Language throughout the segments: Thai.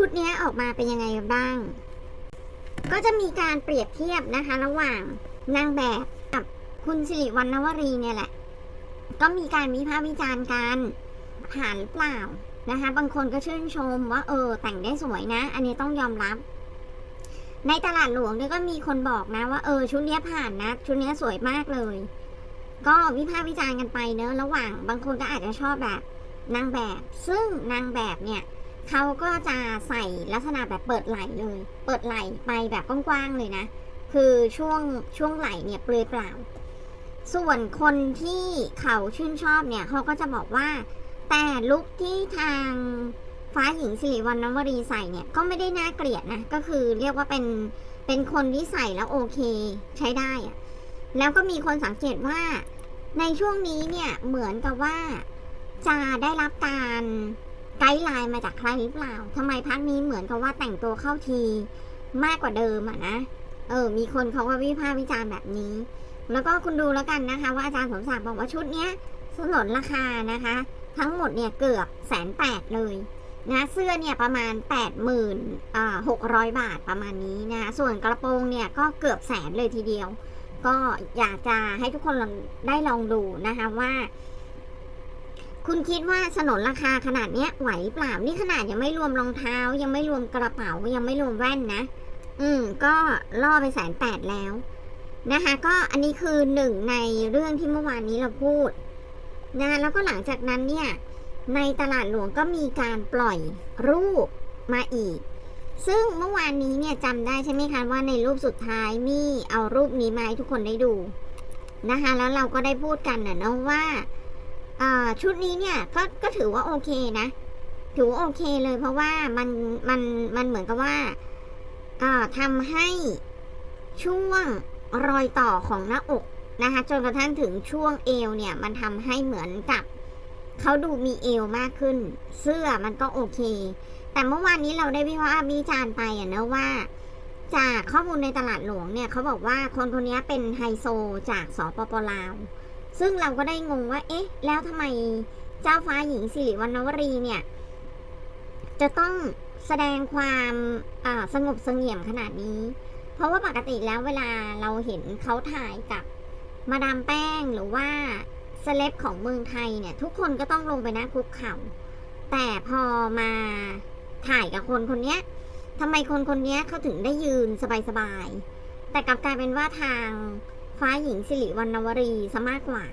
ชุดนี้ออกมาเป็นยังไงบ้าง ก็จะมีการเปรียบเทียบนะคะ ระหว่างนางแบบกับคุณสิริวัณณวรีเนี่ยแหละ ก็มีการวิพากษ์วิจารณ์กันผ่านหรือเปล่านะคะ บางคนก็ชื่นชมว่า เออ แต่งได้สวยนะ อันนี้ต้องยอมรับ ในตลาดหลวงเนี่ยก็มีคนบอกนะว่าเออชุดนี้ผ่านนะ ชุดนี้สวยมากเลย ก็วิพากษ์วิจารณ์กันไปเนอะระหว่าง บางคนก็อาจจะชอบแบบนางแบบ ซึ่งนางแบบเนี่ย เขาก็จะใส่ลักษณะแบบเปิดไหล่เลย เปิดไหล่ไปแบบกว้างๆเลยนะ คือช่วงช่วงไหล่เนี่ยเปลือยเปล่า ส่วนคนที่เขาชื่นชอบเนี่ยเขาก็จะบอกว่า แต่ลุคที่ทางฟ้าหญิงสิริวัณณวรีใส่เนี่ยก็ไม่ได้น่าเกลียดนะ ก็คือเรียกว่าเป็นเป็นคนที่ใส่แล้วโอเคใช้ได้อะแล้วก็มีคนสังเกตว่าในช่วงนี้เนี่ยเหมือนกับว่าจะได้รับการ ไกด์ไลน์มาจากใครหรือเปล่าทำไมพักนี้เหมือนกับว่าแต่งตัวเข้าทีมากกว่าเดิมอะนะ เออ มีคนเขาก็วิพากษ์วิจารณ์แบบนี้ แล้วก็คุณดูแล้วกันนะคะ ว่าอาจารย์สมศักดิ์บอกว่าชุดเนี้ยสนนราคานะคะ ทั้งหมดเนี่ยเกือบแสนแปดเลยนะเสื้อเนี่ยประมาณแปดหมื่นอ่าหกร้อยบาทประมาณนี้นะคะส่วนกระโปรงเนี่ยก็เกือบแสนเลยทีเดียว ก็อยากจะให้ทุกคนได้ลองดูนะคะว่า คุณคิดว่าสนนราคาขนาดเนี้ยไหวเปล่า นี่ขนาดยังไม่รวมรองเท้า ยังไม่รวมกระเป๋า ยังไม่รวมแว่นนะ อืม ก็ล่อไปแสนแปดแล้วนะคะ ก็อันนี้คือหนึ่งในเรื่องที่เมื่อวานนี้เราพูดนะแล้วก็หลังจากนั้นเนี่ย ในตลาดหลวงก็มีการปล่อยรูปมาอีก ซึ่งเมื่อวานนี้เนี่ยจำได้ใช่ไหมคะว่าในรูปสุดท้ายมีเอารูปนี้มาให้ทุกคนได้ดูนะคะ แล้วเราก็ได้พูดกันนะเนาะว่า ชุดนี้เนี่ยก็ก็ถือว่าโอเคนะ ถือว่าโอเคเลยเพราะว่ามันมันมันเหมือนกับว่าอ่าทำให้ช่วงรอยต่อของหน้าอกนะคะจนกระทั่งถึงช่วงเอวเนี่ย มันทำให้เหมือนกับเขาดูมีเอวมากขึ้น เสื้อมันก็โอเค แต่เมื่อวานนี้เราได้วิพากษ์วิจารณ์ไปอะนะว่า จากข้อมูลในตลาดหลวงเนี่ยเขาบอกว่าคนคนนี้เป็นไฮโซจากสปปลาว ซึ่งเราก็ได้งงว่า เอ๊ะ แล้วทำไมเจ้าฟ้าหญิงสิริวัณวรีเนี่ย จะต้องแสดงความอ่าสงบเสงี่ยมขนาดนี้ เพราะว่าปกติแล้วเวลาเราเห็นเขาถ่ายกับมาดามแป้งหรือว่าเซเลบของเมืองไทยเนี่ย ทุกคนก็ต้องลงไปนั่งคุกเข่า แต่พอมาถ่ายกับคนคนนี้ทำไมคนคนนี้เขาถึงได้ยืนสบายๆ แต่กลับกลายเป็นว่าทาง ฟ้าหญิงสิริวัณวรีซะมากกว่า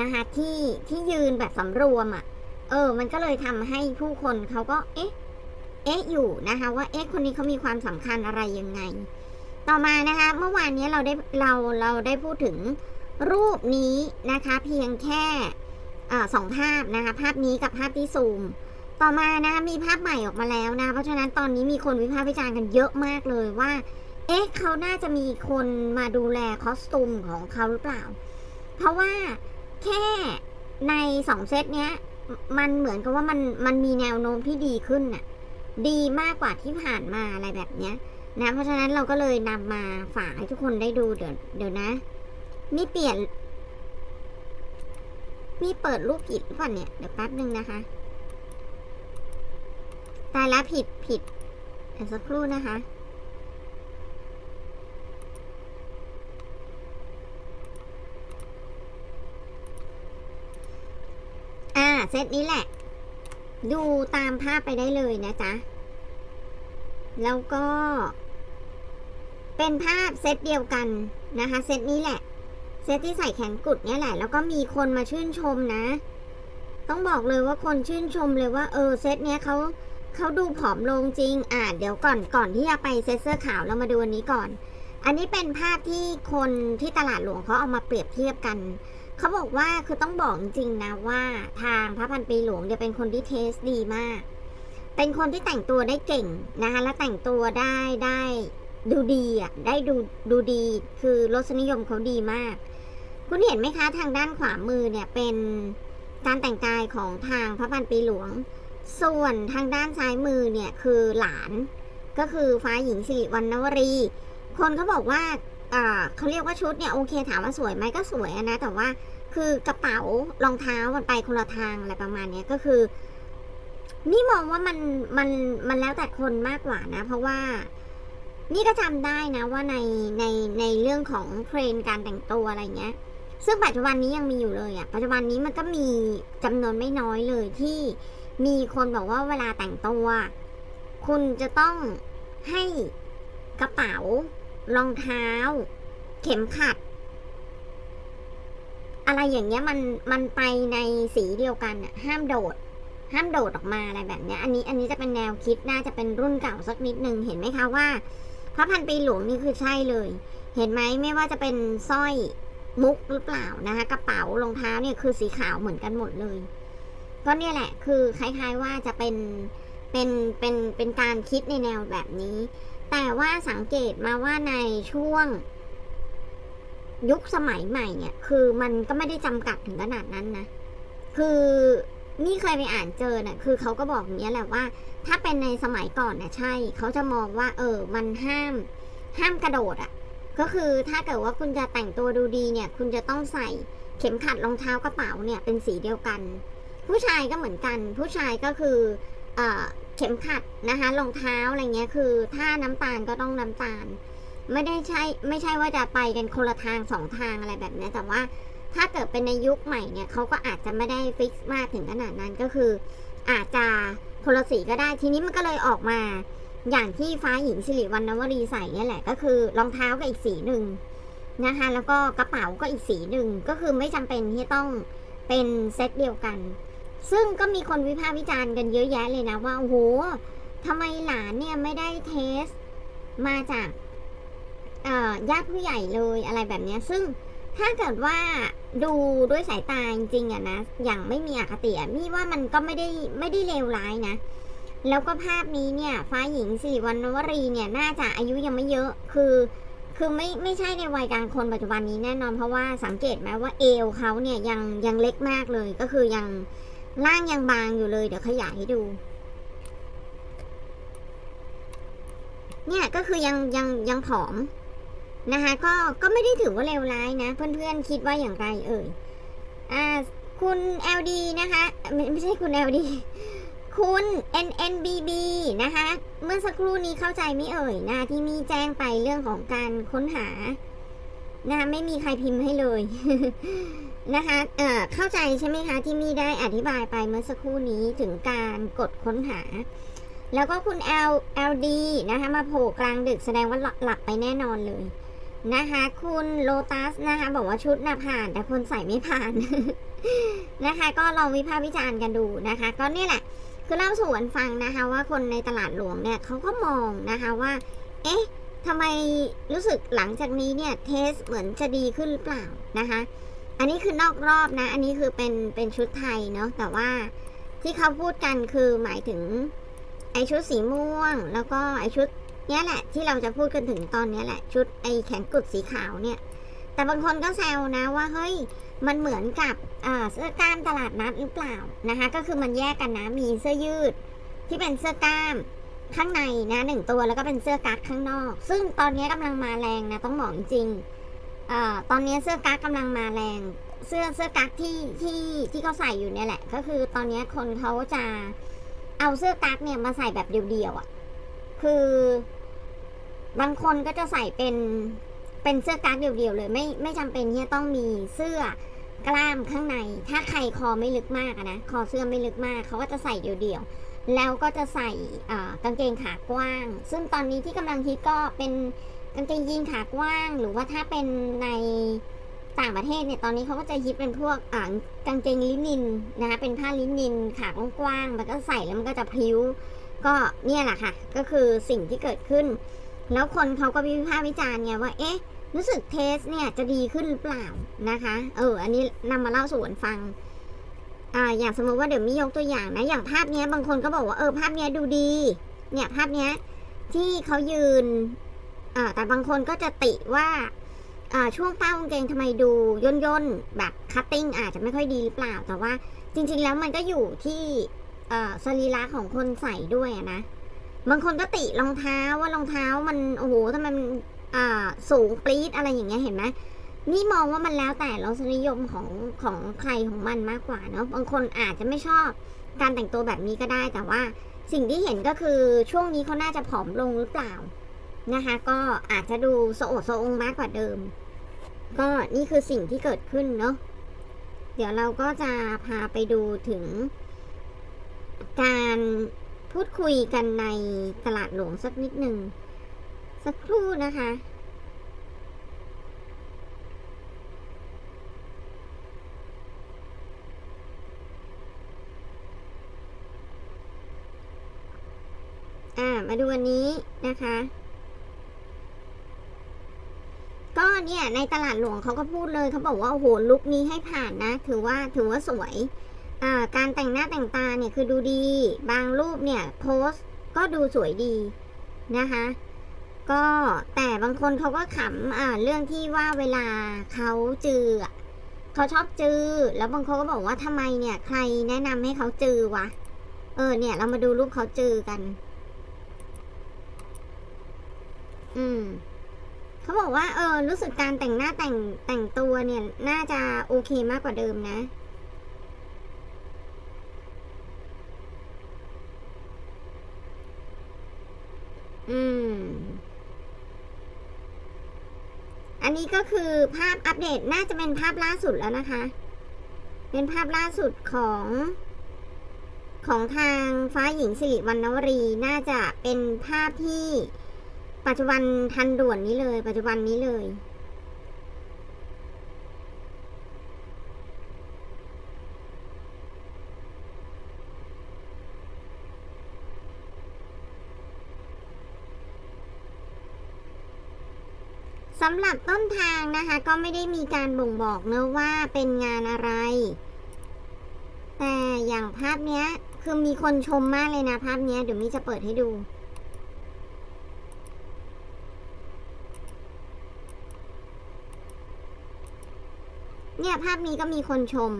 นะคะที่ที่ยืนแบบสำรวมอะ่ะ เออ มันก็เลยทำให้ผู้คนเขาก็ เอ๊ะ เอ๊ะอยู่นะคะ ว่าเอ๊ะคนนี้เขามีความสำคัญอะไรยังไง ต่อมานะคะ เมื่อวานนี้เราได้เราเราได้พูดถึงรูปนี้นะคะ เพียงแค่อสองภาพนะคะ ภาพนี้กับภาพที่ซูม ต่อมานะคะมีภาพใหม่ออกมาแล้วนะ เพราะฉะนั้นตอนนี้มีคนวิพากษ์วิจารณ์กันเยอะมากเลยว่า เอ๊ะเขาน่าจะมีคนมาดูแลคอสตูมของเขาหรือเปล่า เพราะว่าแค่ในสองเซตเนี้ย มันเหมือนกับว่ามันมันมีแนวโน้มที่ดีขึ้นน่ะ ดีมากกว่าที่ผ่านมาอะไรแบบเนี้ยนะเพราะฉะนั้นเราก็เลยนำมาฝากให้ทุกคนได้ดูเดี๋ยวเดี๋ยวนะนี่เปลี่ยน มีเปิดรูปผิดหรือเปล่าเนี่ยเดี๋ยวแป๊บนึงนะคะตายแล้วผิดผิดเดี๋ยวสักครู่นะคะ เซตนี้แหละ ดูตามภาพไปได้เลยนะจ๊ะ แล้วก็ เป็นภาพเซตเดียวกันนะคะ เซตนี้แหละ เซตที่ใส่แขนกุดเนี่ยแหละ แล้วก็มีคนมาชื่นชมนะ ต้องบอกเลยว่าคนชื่นชมเลยว่า เออเซตเนี้ยเขาเขาดูผอมลงจริง อ่าเดี๋ยวก่อนก่อนที่จะไปเซตเสื้อขาวเรามาดูอันนี้ก่อน อันนี้เป็นภาพที่คนที่ตลาดหลวงเขาเอามาเปรียบเทียบกัน เขาบอกว่าคือต้องบอกจริงๆนะว่าทางพระพันปีหลวงเนี่ยเป็นคนที่เทสดีมาก เป็นคนที่แต่งตัวได้เก่งนะคะและแต่งตัวได้ได้ดูดีอะได้ดูดูดีคือรสนิยมเขาดีมาก คุณเห็นไหมคะทางด้านขวามือเนี่ยเป็นการแต่งกายของทางพระพันปีหลวง ส่วนทางด้านซ้ายมือเนี่ยคือหลาน ก็คือฟ้าหญิงสิริวัณณวรี คนเขาบอกว่า เขาเรียกว่าชุดเนี่ยโอเคถามว่าสวยไหมก็สวยนะแต่ว่าคือกระเป๋ารองเท้ามันไปคนละทางอะไรประมาณเนี้ยก็คือ นี่มองว่ามันมันมันแล้วแต่คนมากกว่านะ เพราะว่านี่ก็จำได้นะว่าในในในเรื่องของเทรนการแต่งตัวอะไรเงี้ย ซึ่งปัจจุบันนี้ยังมีอยู่เลยอะ่ะปัจจุบันนี้มันก็มีจำนวนไม่น้อยเลยที่มีคนบอกว่าเวลาแต่งตัว คุณจะต้องให้กระเป๋า รองเท้า เข็มขัด อะไรอย่างเงี้ยมันมันไปในสีเดียวกันอะห้ามโดด ห้ามโดดออกมาอะไรแบบเนี้ย อันนี้อันนี้จะเป็นแนวคิดน่าจะเป็นรุ่นเก่าสักนิดนึงเห็นไหมคะว่าพระพันปีหลวงนี่คือใช่เลย เห็นไหมไม่ว่าจะเป็นสร้อยมุกหรือเปล่านะคะกระเป๋ารองเท้าเนี่ยคือสีขาวเหมือนกันหมดเลย ก็เนี่ยแหละคือคล้ายๆว่าจะเป็นเป็นเป็นเป็นการคิดในแนวแบบนี้ แต่ว่าสังเกตมาว่าในช่วง ยุคสมัยใหม่เนี่ย คือมันก็ไม่ได้จำกัดถึงขนาดนั้นนะ คือนี่เคยไปอ่านเจอน่ะ คือเขาก็บอกอย่างนี้ยแหละว่า ถ้าเป็นในสมัยก่อนน่ะใช่ เขาจะมองว่า เออ มันห้าม ห้ามกระโดดอะ่ะ ก็คือถ้าเกิดว่าคุณจะแต่งตัวดูดีเนี่ย คุณจะต้องใส่เข็มขัดรองเท้ากระเป๋าเนี่ยเป็นสีเดียวกัน ผู้ชายก็เหมือนกัน ผู้ชายก็คืออ่อ เข็มขัดนะคะรองเท้าอะไรเงี้ยคือ ถ้าน้ำตาลก็ต้องน้ำตาล ไม่ได้ใช่ไม่ใช่ว่าจะไปกันคนละทางสองทางอะไรแบบนี้แต่ว่าถ้าเกิดเป็นในยุคใหม่เนี่ยเขาก็อาจจะไม่ได้ฟิกมากถึงขนาดนั้นก็คือ อาจจะคนละสีก็ได้ทีนี้มันก็เลยออกมา อย่างที่ฟ้าหญิงสิริวัณณวรีใส่เนี่ยแหละ ก็คือรองเท้าก็อีกสีหนึ่งนะคะแล้วก็กระเป๋าก็อีกสีหนึ่งก็คือไม่จำเป็นที่ต้องเป็นเซตเดียวกัน ซึ่งก็มีคนวิพากษ์วิจารณ์กันเยอะแยะเลยนะว่าโอ้โหทำไมหลานเนี่ยไม่ได้เทสมาจากญาติผู้ใหญ่เลยอะไรแบบนี้ซึ่งถ้าเกิดว่าดูด้วยสายตาจริงๆอะนะอย่างไม่มีอคติอะมี่ว่ามันก็ไม่ได้ไม่ได้เลวร้ายนะ แล้วก็ภาพนี้เนี่ยฟ้าหญิงสิริวัณวรีเนี่ยน่าจะอายุยังไม่เยอะคือ คือไม่ไม่ใช่ในวัยกลางคนปัจจุบันนี้แน่นอนเพราะว่าสังเกตไหมว่าเอวเขาเนี่ยยังยังเล็กมากเลยก็คือยัง ร่างยังบางอยู่เลย เดี๋ยวขยายให้ดู เนี่ยก็คือยังยังยังผอมนะคะ ก็ก็ไม่ได้ถือว่าเลวร้ายนะ เพื่อนๆคิดว่าอย่างไรเอ่ย อ่า คุณ LD นะคะ ไม่ไม่ใช่คุณ LD คุณ NNBB นะคะ เมื่อสักครู่นี้เข้าใจไม่เอ่ยนะที่มีแจ้งไปเรื่องของการค้นหานะะไม่มีใครพิมพ์ให้เลย นะคะเอ่อเข้าใจใช่ไหมคะที่มีได้อธิบายไปเมื่อสักครู่นี้ถึงการกดค้นหา แล้วก็คุณ L LD นะคะมาโผล่กลางดึกแสดงว่าหลับไปแน่นอนเลยนะคะคุณโลตัสนะคะบอกว่าชุดน่ะผ่าน แต่คนใส่ไม่ผ่านนะคะ ก็ลองวิพากษ์วิจารณ์กันดูนะคะ ก็เนี่ยแหละ คือเล่าสู่กันฟังนะคะ ว่าคนในตลาดหลวงเนี่ยเขาก็มองนะคะว่า เอ๊ะทำไมรู้สึกหลังจากนี้เนี่ยเทสเหมือนจะดีขึ้นหรือเปล่านะคะ อันนี้คือนอกรอบนะ อันนี้คือเป็นเป็นชุดไทยเนาะแต่ว่าที่เขาพูดกันคือหมายถึง ไอชุดสีม่วง แล้วก็ไอชุดเนี้ยแหละ ที่เราจะพูดกันถึงตอนเนี้ยแหละ ชุดไอแขนกุดสีขาวเนี่ย แต่บางคนก็แซวนะว่าเฮ้ยมันเหมือนกับเสื้อกล้ามตลาดนัดหรือเปล่านะคะ ก็คือมันแยกกันนะมีเสื้อยืด ที่เป็นเสื้อกล้ามข้างในนะหนึ่งตัวแล้วก็เป็นเสื้อกั๊กข้างนอก ซึ่งตอนนี้กำลังมาแรงนะต้องบอกจริง ๆอ่าตอนนี้เสื้อกั๊กกำลังมาแรง เสื้อเสื้อกั๊กที่ที่ที่เขาใส่อยู่เนี่ยแหละ ก็คือตอนนี้คนเขาจะเอาเสื้อกั๊กเนี่ยมาใส่แบบเดียวๆอะ คือบางคนก็จะใส่เป็นเป็นเสื้อกั๊กเดียวๆเลย ไม่ไม่จำเป็นที่จะต้องมีเสื้อกล้ามข้างใน ถ้าใครคอไม่ลึกมากนะคอเสื้อไม่ลึกมากเขาก็จะใส่เดียวๆแล้วก็จะใส่กางเกงขากว้าง ซึ่งตอนนี้ที่กำลังฮิตก็เป็น กางเกงยีนขากว้าง หรือว่าถ้าเป็นในต่างประเทศเนี่ยตอนนี้เขาก็จะฮิตเป็นพวกอ่ากางเกงลินินนะคะเป็นผ้าลินินขากว้างๆมันก็ใส่แล้วมันก็จะพิ้ว ก็เนี่ยแหละค่ะ ก็คือสิ่งที่เกิดขึ้น แล้วคนเขาก็วิพากษ์วิจารณ์ไงว่าเอ๊ะรู้สึกเทสเนี่ยจะดีขึ้นหรือเปล่านะคะ เออ อันนี้นำมาเล่าสู่กันฟัง อ่า อย่างสมมติว่าเดี๋ยวมียกตัวอย่างนะ อย่างภาพเนี้ยบางคนก็บอกว่าเออภาพเนี้ยดูดี เนี่ยภาพเนี้ยที่เขายืน แต่บางคนก็จะติว่าอ่าช่วงเป้ากางเกงทำไมดูย่นย่นๆแบบคัตติ้งอาจจะไม่ค่อยดีหรือเปล่า แต่ว่าจริง ๆ แล้วมันก็อยู่ที่เอ่อสรีระของคนใส่ด้วยนะ บางคนก็ติรองเท้าว่ารองเท้ามันโอ้โหทำไมมันอ่าสูงปรี๊ดอะไรอย่างเงี้ยเห็นไหมนี่มองว่ามันแล้วแต่รสนิยมของของใครของมันมากกว่าเนาะบางคนอาจจะไม่ชอบการแต่งตัวแบบนี้ก็ได้ แต่ว่าสิ่งที่เห็นก็คือช่วงนี้เขาน่าจะผอมลงหรือเปล่า นะคะ ก็อาจจะดูโสโอดโซองมากกว่าเดิม ก็นี่คือสิ่งที่เกิดขึ้นเนาะเดี๋ยวเราก็จะพาไปดูถึง การพูดคุยกันในตลาดหลวงสักนิดหนึ่งสักครู่นะคะอ่ามาดูอันนี้นะคะ ก็ เนี่ยในตลาดหลวงเขาก็พูดเลยเขาบอกว่าโอ้โหลุคนี้ให้ผ่านนะ ถือว่าถือว่าสวยการแต่งหน้าแต่งตาเนี่ยคือดูดี บางรูปเนี่ยโพสก็ดูสวยดีนะคะก็แต่บางคนเขาก็ขำอ่าเรื่องที่ว่าเวลาเขาจือเขาชอบจือ แล้วบางคนก็บอกว่าทำไมเนี่ยใครแนะนำให้เขาจือวะเออเนี่ย เรามาดูรูปเขาจือกัน อืม เขาบอกว่าเออรู้สึกการแต่งหน้าแต่งแต่งตัวเนี่ย น่าจะโอเคมากกว่าเดิมนะอืม อันนี้ก็คือภาพอัปเดตน่าจะเป็นภาพล่าสุดแล้วนะคะ เป็นภาพล่าสุดของ ของทางฟ้าหญิงสิริวรรณวรี น่าจะเป็นภาพที่ ปัจจุบันทันด่วนนี้เลย ปัจจุบันนี้เลย สำหรับต้นทางนะคะ ก็ไม่ได้มีการบ่งบอกเนะว่าเป็นงานอะไร แต่อย่างภาพเนี้ย คือมีคนชมมากเลยนะภาพเนี้ย เดี๋ยวมีจะเปิดให้ดู เนี่ยภาพนี้ก็มีคนชม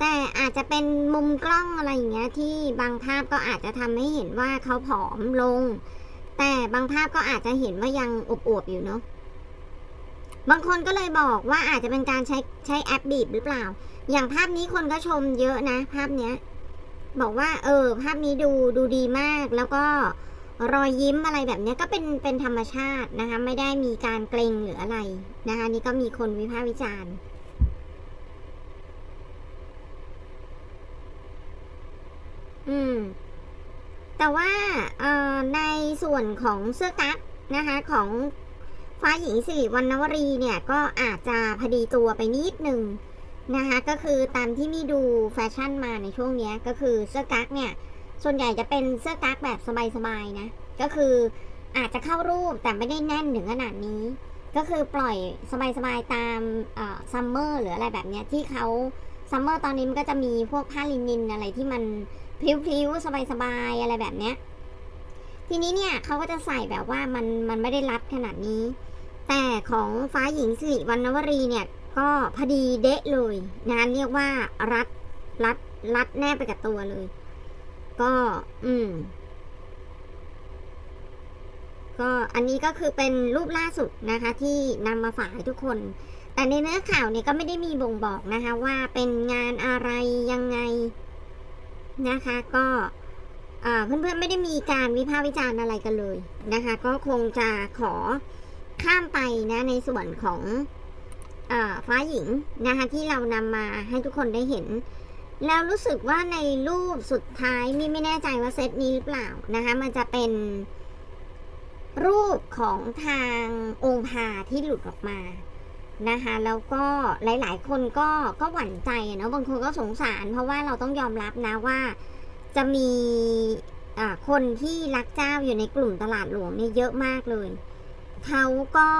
แต่อาจจะเป็นมุมกล้องอะไรอย่างเงี้ย ที่บางภาพก็อาจจะทำให้เห็นว่าเขาผอมลง แต่บางภาพก็อาจจะเห็นว่ายังอวบๆอยู่เนาะบางคนก็เลยบอกว่าอาจจะเป็นการใช้ใช้แอปบีบหรือเปล่า อย่างภาพนี้คนก็ชมเยอะนะ ภาพเนี้ย บอกว่า เออ ภาพนี้ดูดูดีมากแล้วก็ รอยยิ้มอะไรแบบนี้ก็เป็นเป็นธรรมชาตินะคะ ไม่ได้มีการเกรงหรืออะไรนะคะนี่ก็มีคนวิพากษ์วิจารณ์อืม แต่ว่าเอ่อในส่วนของเสื้อกั๊กนะคะ ของฟ้าหญิงสิริวรรณวรีเนี่ยก็อาจจะพอดีตัวไปนิดนึงนะคะ ก็คือตามที่มีดูแฟชั่นมาในช่วงนี้ก็คือเสื้อกั๊กเนี่ย ส่วนใหญ่จะเป็นเสื้อกั๊กแบบสบายๆนะ ก็คืออาจจะเข้ารูปแต่ไม่ได้แน่นถึงขนาดนี้ ก็คือปล่อยสบายๆตามซัมเมอร์หรืออะไรแบบเนี้ยที่เขาซัมเมอร์ตอนนี้มันก็จะมีพวกผ้าลินินอะไรที่มันพลิ้วๆสบายๆอะไรแบบเนี้ยทีนี้เนี่ยเขาก็จะใส่แบบว่ามันมันไม่ได้รัดขนาดนี้ แต่ของฟ้าหญิงสิริวรรณวรีเนี่ย ก็พอดีเดะเลยนะเรียกว่ารัดรัดรัดแนบไปกับตัวเลย ก็ อืม ก็อันนี้ก็คือเป็นรูปล่าสุดนะคะ ที่นำมาฝากให้ทุกคน แต่ในเนื้อข่าวเนี่ยก็ไม่ได้มีบ่งบอกนะคะ ว่าเป็นงานอะไรยังไงนะคะ ก็เพื่อนๆไม่ได้มีการวิพากษ์วิจารณ์อะไรกันเลยนะคะ ก็คงจะขอข้ามไปนะในส่วนของอฟ้าหญิงนะคะที่เรานำมาให้ทุกคนได้เห็น แล้วรู้สึกว่าในรูปสุดท้ายนี่ไม่แน่ใจว่าเซตนี้หรือเปล่านะคะ มันจะเป็นรูปของทางองค์พาที่หลุดออกมานะคะแล้วก็หลาย ๆ คนก็ก็หวั่นใจเนาะบางคนก็สงสาร เพราะว่าเราต้องยอมรับนะว่าจะมีคนที่รักเจ้าอยู่ในกลุ่มตลาดหลวงเนี่ยเยอะมากเลยเขาก็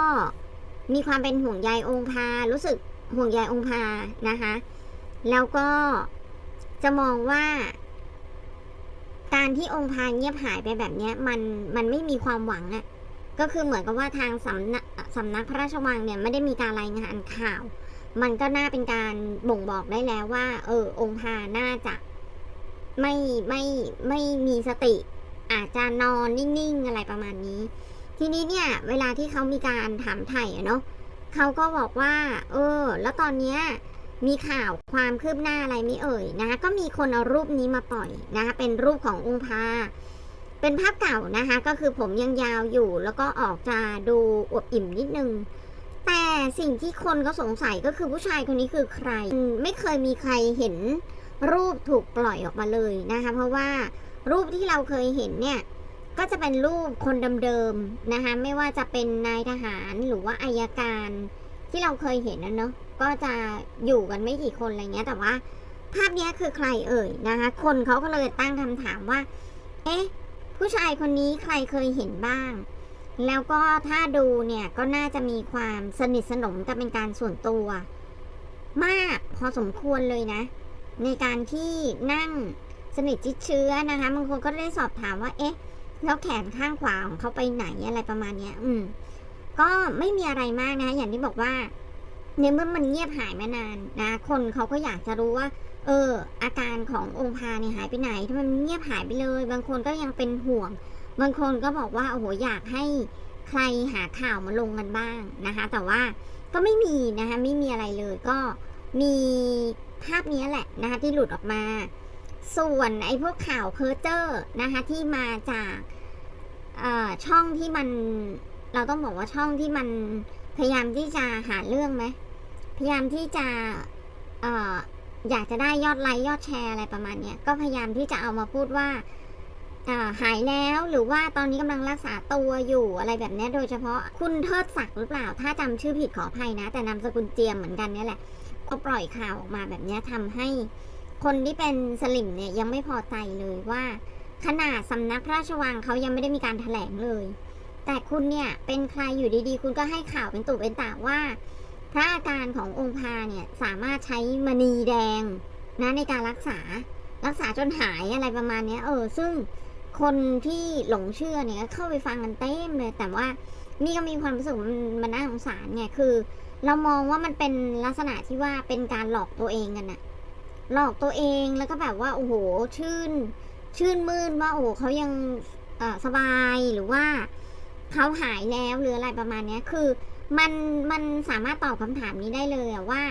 มีความเป็นห่วงใยองค์พารู้สึกห่วงใยองค์พานะคะ แล้วก็ จะมองว่า การที่องค์พาเงียบหายไปแบบเนี้ย มันมันไม่มีความหวังอะก็คือเหมือนกับว่าทางสำนักสำนักพระราชวังเนี่ยไม่ได้มีการรายงานข่าว มันก็น่าเป็นการบ่งบอกได้แล้วว่า เออ องค์พาน่าจะไม่ไม่ไม่มีสติ อาจจะนอนนิ่งๆอะไรประมาณนี้ ทีนี้เนี่ย เวลาที่เขามีการถามไถ่เนาะเขาก็บอกว่า เออ แล้วตอนเนี้ย มีข่าวความคืบหน้าอะไรไม่เอ่ยนะคะก็มีคนเอารูปนี้มาปล่อยนะคะเป็นรูปขององค์พาเป็นภาพเก่านะคะก็คือผมยังยาวอยู่แล้วก็ออกจะดูอวบอิ่มนิดนึง แต่สิ่งที่คนก็สงสัยก็คือผู้ชายคนนี้คือใคร ไม่เคยมีใครเห็นรูปถูกปล่อยออกมาเลยนะคะเพราะว่ารูปที่เราเคยเห็นเนี่ยก็จะเป็นรูปคนเดิมๆนะคะไม่ว่าจะเป็นนายทหารหรือว่าอายการ ที่เราเคยเห็นนะเนาะก็จะอยู่กันไม่กี่คนอะไรเงี้ย แต่ว่า ภาพนี้คือใครเอ่ยนะคะ คนเขาก็เลยตั้งคำถามว่า เอ๊ะ ผู้ชายคนนี้ใครเคยเห็นบ้าง แล้วก็ถ้าดูเนี่ยก็น่าจะมีความสนิทสนมกันเป็นการส่วนตัว มากพอสมควรเลยนะ ในการที่นั่งสนิทชิดเชื้อนะคะบางคนก็ได้สอบถามว่า เอ๊ะ แล้วแขนข้างขวาของเขาไปไหนอะไรประมาณเนี้ย อืม ก็ไม่มีอะไรมากนะ อย่างที่บอกว่าในเมื่อมันเงียบหายมานานนะ คนเขาก็อยากจะรู้ว่า เออ อาการขององค์พาเนี่ยหายไปไหนทำไมมันเงียบหายไปเลย บางคนก็ยังเป็นห่วง บางคนก็บอกว่าโอ้โหอยากให้ใครหาข่าวมาลงกันบ้างนะคะ แต่ว่าก็ไม่มีนะคะไม่มีอะไรเลยก็มีภาพนี้แหละนะคะที่หลุดออกมา ส่วนไอ้พวกข่าวเพ้อเจ้อนะคะที่มาจากช่องที่มัน เราต้องบอกว่าช่องที่มันพยายามที่จะหาเรื่องไหมพยายามที่จะเอ่ออยากจะได้ยอดไลค์ยอดแชร์อะไรประมาณเนี้ยก็พยายามที่จะเอามาพูดว่าหายแล้วหรือว่าตอนนี้กำลังรักษาตัวอยู่อะไรแบบนี้โดยเฉพาะคุณเทิดศักดิ์หรือเปล่า ถ้าจำชื่อผิดขออภัยนะ แต่นามสกุลเจียมเหมือนกันนี่แหละก็ปล่อยข่าวออกมาแบบนี้ยทำให้ คนที่เป็นสลิมเนี่ยยังไม่พอใจเลยว่า ขนาดสำนักพระราชวังเขายังไม่ได้มีการแถลงเลย แต่คุณเนี่ยเป็นใครอยู่ดีๆ คุณก็ให้ข่าวเป็นตุเป็นตาว่า พระอาการขององค์พาเนี่ยสามารถใช้มณีแดงนะในการรักษารักษาจนหายอะไรประมาณนี้เออ ซึ่งคนที่หลงเชื่อเนี่ยเข้าไปฟังกันเต็มเลย แต่ว่านี่ก็มีความรู้สึกว่ามันน่าสงสารไงคือ เรามองว่ามันเป็นลักษณะที่ว่าเป็นการหลอกตัวเองกันอะหลอกตัวเองแล้วก็แบบว่าโอ้โหชื่น ชื่นมื่นว่าโอ้โหเขายังสบายหรือว่า เขาหายแล้วหรืออะไรประมาณเนี้ยคือมันมันสามารถตอบคำถามนี้ได้เลยว่า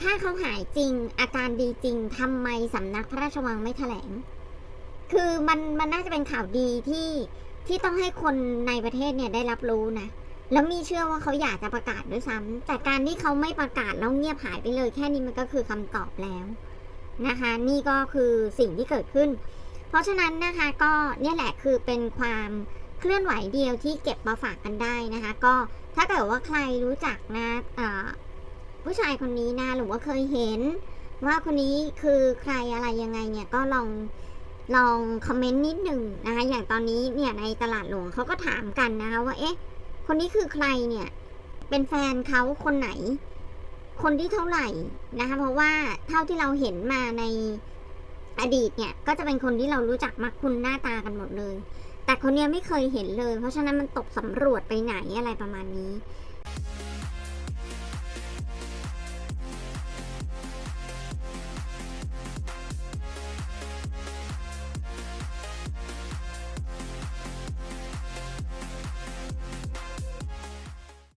ถ้าเขาหายจริงอาการดีจริงทำไมสำนักพระราชวังไม่แถลง คือมันมันน่าจะเป็นข่าวดีที่ที่ต้องให้คนในประเทศเนี่ยได้รับรู้นะแล้วมีเชื่อว่าเขาอยากจะประกาศด้วยซ้ำแต่การที่เขาไม่ประกาศแล้วเงียบหายไปเลย แค่นี้มันก็คือคำตอบแล้วนะคะ นี่ก็คือสิ่งที่เกิดขึ้น เพราะฉะนั้นนะคะก็เนี่ยแหละคือเป็นความ เคลื่อนไหวเดียวที่เก็บมาฝากกันได้นะคะ ก็ถ้าเกิดว่าใครรู้จักนะผู้ชายคนนี้นะหรือว่าเคยเห็น ว่าคนนี้คือใครอะไรยังไงเนี่ยก็ลองลองคอมเมนต์นิดหนึ่งนะคะอย่างตอนนี้เนี่ยในตลาดหลวงเขาก็ถามกันนะคะว่าเอ๊ะคนนี้คือใครเนี่ย เป็นแฟนเขาคนไหน คนที่เท่าไหร่นะคะ เพราะว่าเท่าที่เราเห็นมาในอดีตเนี่ย ก็จะเป็นคนที่เรารู้จักมักคุณหน้าตากันหมดเลย แต่คนเนี้ยไม่เคยเห็นเลย เพราะฉะนั้นมันตกสำรวจไปไหนอะไรประมาณนี้